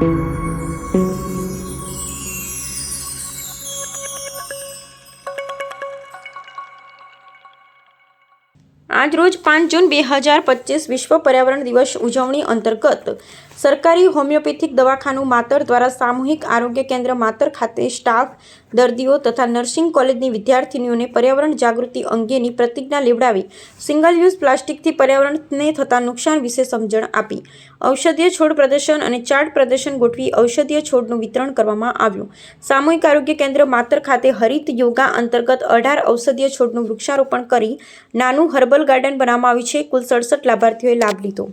thank you પાંચ જૂન બે હજાર પચીસ વિશ્વ પર્યાવરણ દિવસ ઉજવણી અંતર્ગત સરકારી હોમિયોપેથિક દવાખાનું માતર દ્વારા સામૂહિક આરોગ્ય કેન્દ્ર માતર ખાતે સ્ટાફ, દર્દીઓ તથા નર્સિંગ કોલેજની વિદ્યાર્થીનીઓને પર્યાવરણ જાગૃતિ અંગેની પ્રતિજ્ઞા લેવડાવી સિંગલ યુઝ પ્લાસ્ટિકથી પર્યાવરણને થતા નુકસાન વિશે સમજણ આપી. ઔષધીય છોડ પ્રદર્શન અને ચાર્ટ પ્રદર્શન ગોઠવી ઔષધીય છોડનું વિતરણ કરવામાં આવ્યું. સામૂહિક આરોગ્ય કેન્દ્ર માતર ખાતે હરિત યોગા અંતર્ગત અઢાર ઔષધીય છોડનું વૃક્ષારોપણ કરી નાનું હર્બલ ગાર્ડન બનાવવામાં આવ્યું છે. કુલ સડસઠ લાભાર્થીઓએ લાભ લીધો.